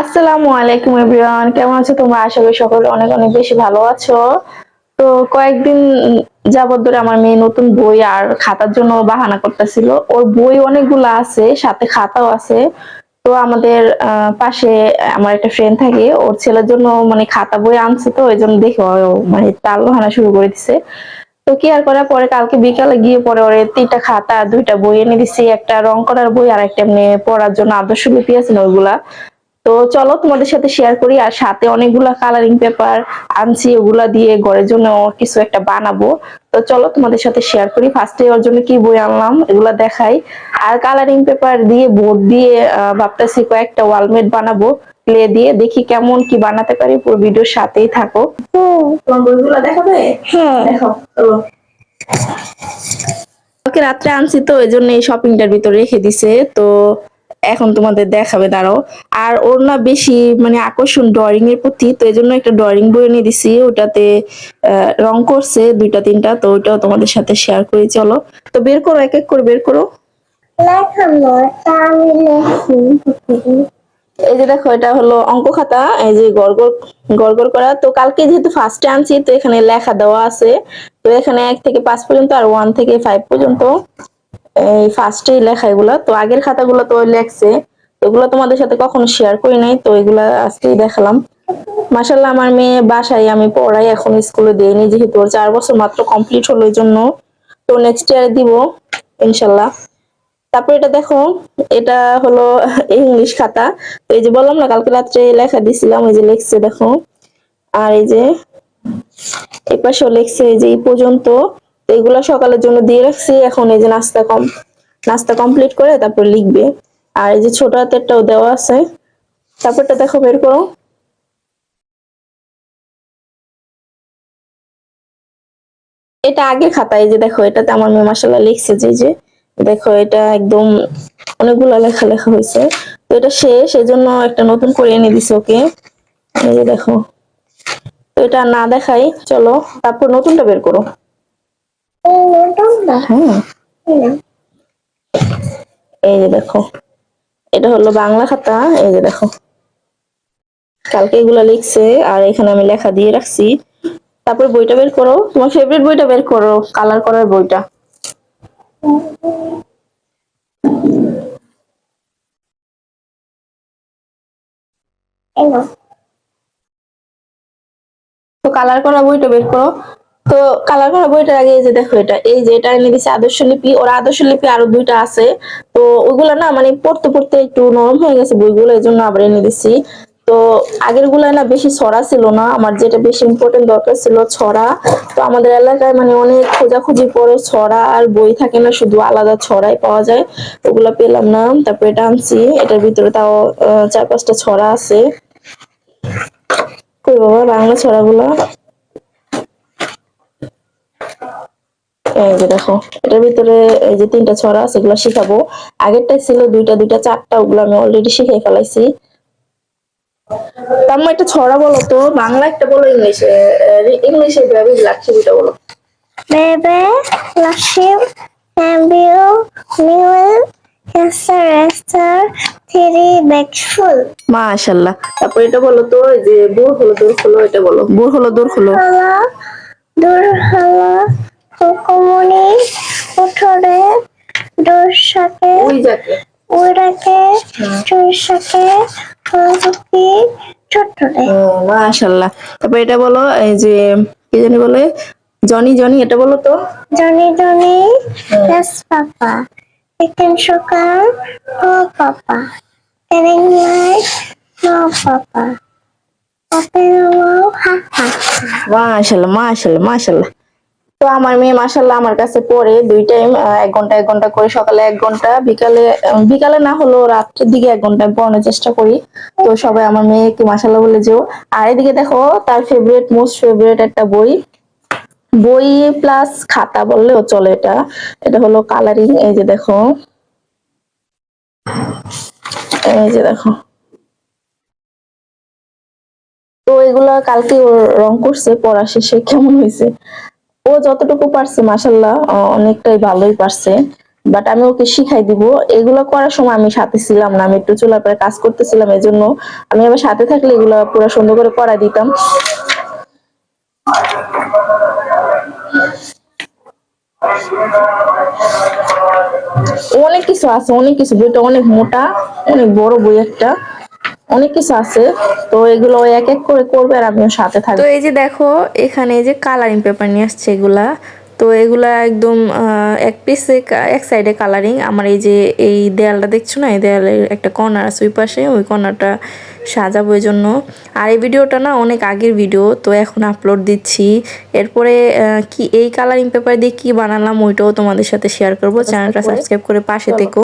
আসসালামু আলাইকুম, এভরিওয়ান। কেমন আছো তোমরা? আশা করি সকলে অনেক অনেক বেশি ভালো আছো। তো কয়েকদিন যাবত ধরে আমার মেয়ে নতুন বই আর খাতার জন্য বাহানা করতেছিল। ওর বই অনেকগুলো আছে, সাথে খাতাও আছে। তো আমাদের পাশে আমার একটা ফ্রেন্ড থাকে, ওর ছেলের জন্য মানে খাতা বই আনছে তো, ওই জন্য দেখে মানে তাল বাহানা শুরু করে দিছে। তো কি আর করার? পরে কালকে বিকালে গিয়ে পরে ওরে তিনটা খাতা দুইটা বই এনে দিছি। একটা রং করার বই আর একটা এমনি পড়ার জন্য আদর্শ লিপি আছে ওইগুলা। তো চলো তোমাদের সাথে শেয়ার করি আর সাথে অনেকগুলা কালারিং পেপার আনছি ওগুলা দিয়ে ঘরের জন্য কিছু একটা বানাবো। তো চলো তোমাদের সাথে শেয়ার করি ফার্স্টে ওর জন্য কি বই আনলাম এগুলা দেখাই। আর কালারিং পেপার দিয়ে বোর্ড দিয়ে ভাবতেছি কয়েকটা ওয়ালমেট বানাবো ক্লে দিয়ে দেখি কেমন কি বানাতে পারি পুরো ভিডিওর সাথেই থাকো। তোমার বইগুলো দেখাবে? হ্যাঁ। দেখো রাত্রে আনছি তো এই জন্য এই শপিংটার ভিতরে রেখে দিছে তো এখন তোমাদের দেখাবে, দাঁড়াও। আর ওর না বেশি মানে আকর্ষণ ড্রয়িং এর প্রতি, তো এই জন্য একটা ড্রয়িং বই এনে দিছি। ওটাতে রং করছে দুইটা, তিনটা, তো ওইটাও তোমাদের সাথে শেয়ার করি, চলো। তো বের করো, এক এক করে বের করো। এই যে দেখো, এটা হলো অঙ্ক খাতা, এই যে গড়গড় গড়গড় করা। তো কালকে যেহেতু ফার্স্টে আনছি, তো এখানে লেখা দেওয়া আছে। তো এখানে এক থেকে পাঁচ পর্যন্ত আর ওয়ান থেকে ফাইভ পর্যন্ত। এই ফার্স্টেই লেখা এগুলা। তো আগের খাতাগুলো তো লেখছে। তো এগুলো তোমাদের সাথে কখনো শেয়ার করি নাই। তো এগুলা আজকেই দেখালাম। মাসাল্লাহ আমার মেয়ে বাসায় আমি পড়াই এখন স্কুলে দেইনি যেহেতু ওর চার বছর মাত্র কমপ্লিট হলো এই জন্য তো নেক্সট ইয়ারে দিব ইনশাল্লাহ তারপর এটা দেখো, এটা হলো ইংলিশ খাতা। তো এই যে বললাম না, কালকে রাত্রে লেখা দিছিলাম, এই যে লিখছে দেখো। আর এই যে এই পাশেও লিখছে এই যে এই পর্যন্ত। তো এগুলা সকালের জন্য দিয়ে রাখছি, এখন এই যে নাস্তা কম, নাস্তা কমপ্লিট করে তারপর লিখবে। আর এই যে ছোট হাতেরটাও দেওয়া আছে, তারপরটা দেখো বের করো। এটা আগে খাতা, এই যে দেখো, এটাতে আমার মেয়ে মাসাল্লাহ লিখছে যে যে দেখো, এটা একদম অনেকগুলো লেখা লেখা হয়েছে। তো এটা শেষ এই জন্য একটা নতুন করে এনে দিছে ওকে। এই যে দেখো, তো এটা না দেখাই, চলো, তারপর নতুনটা বের করো। হ্যাঁ। এই যে দেখো। এটা হলো বাংলা খাতা, এই যে দেখো। কালকে এগুলা লিখছে, আর এখানে আমি লেখা দিয়ে রাখছি। তারপর বইটা বের করো। তোমার ফেভারিট বইটা বের করো কালার করার বইটা। তো কালার করা বইটা বের করো। তো কালার করা বইটার আগে যে দেখো এটা, এই যে এটা এনে দিছে আদর্শ লিপি, ওর আদর্শ লিপি আরও দুইটা আছে। তো ওইগুলো না মানে পড়তে পড়তে একটু নরম হয়ে গেছে বইগুলো এই জন্য আবার এনে দিছি। তো আগেরগুলা না বেশি ছড়া ছিল না, আমার যেটা বেশি ইম্পর্টেন্ট দরকার ছিল ছড়া। তো আমাদের এলাকায় মানে অনেক খোঁজাখুঁজি পরে ছড়া আর বই থাকে না, শুধু আলাদা ছড়াই পাওয়া যায়। ওগুলা পেলাম না, তারপর এটা আনছি, এটার ভিতরে তাও চার পাঁচটা ছড়া আছে। কই বাবা, বাংলা ছড়াগুলো? এই যে দেখো এটার ভিতরে এই যে তিনটা ছড়া আছে এগুলো শিখাবো। আগেরটাই ছিল দুইটা দুইটা চারটা ওগুলো আমি অলরেডি শিখাই ফেলাইছি। তাম্মা একটা ছড়া বলো তো বাংলা একটা বলো ইংলিশে ইংলিশে ভেবে লাগছে দুইটা বলো। Bebe, Lashim, Ambil, Mule, Hester, Esther, Tiri, Bekful. মাশাল্লাহ। তারপর এটা বলো তো এই যে বোর হলো দূর হলো এটা বলো। বোর হলো দূর হলো। হলো দুর্হলো হুকুমনি উঠোরে দর্শকে উড়াকে তারপর এটা বলো এই যে কি জানি বলে? জনি জনি এটা বলো তো। Johnny Johnny papa open the mouth ha ha মাশাল্লাহ মাশাল্লাহ মাশাল্লাহ। তো আমার মেয়ে মাশাল্লাহ আমার কাছে পড়ে দুই টাইম এক ঘণ্টা এক ঘণ্টা করে, সকালে এক ঘণ্টা, বিকালে বিকালে না হলেও রাত্রের দিকে এক ঘণ্টা পড়ানোর চেষ্টা করি। তো সবাই আমার মেয়েকে মাশাল্লাহ বলে যেও। আর এদিকে দেখো, তার ফেভারিট মোস্ট ফেভারিট একটা বই। বই প্লাস খাতা বললেও চলে এটা। এটা হলো কালারিং এই যে দেখো। এই যে দেখো। তো এগুলা কালকে ওর রং করছে, পড়া শেষে কেমন হয়েছে? ও যতটুকু পারছে মাসাল্লাহ অনেকটাই ভালোই পারছে। বাট আমি ওকে শিখাই দিব। এগুলো করার সময় আমি সাথে ছিলাম না, আমি একটু চুলার পরে কাজ করতেছিলাম এই জন্য আমি আবার সাথে থাকলে এগুলো পুরো সুন্দর করে করা দিতাম। অনেক কিছু আছে, অনেক কিছু, বইটা অনেক মোটা, অনেক বড় বই একটা। অনেক কিছু আছে তো এগুলো এক এক করে করবে আর আমিও সাথে থাকব। তো এই যে দেখো এখানে এই যে কালারিং পেপার নিয়ে আসছে এগুলা তো এগুলা একদম এক পিসে এক সাইডে কালারিং আমার এই যে এই দেয়ালটা দেখছ না? এই দেয়ালের একটা কর্নার আছে ওই পাশে ওই কর্নারটা সাজাবো এই জন্য। আর এই ভিডিওটা না অনেক আগের ভিডিও তো এখন আপলোড দিচ্ছি। এরপরে কি এই কালারিং পেপার দিয়ে কি বানালাম ওইটাও তোমাদের সাথে শেয়ার করব। চ্যানেলটা সাবস্ক্রাইব করে পাশে থেকো।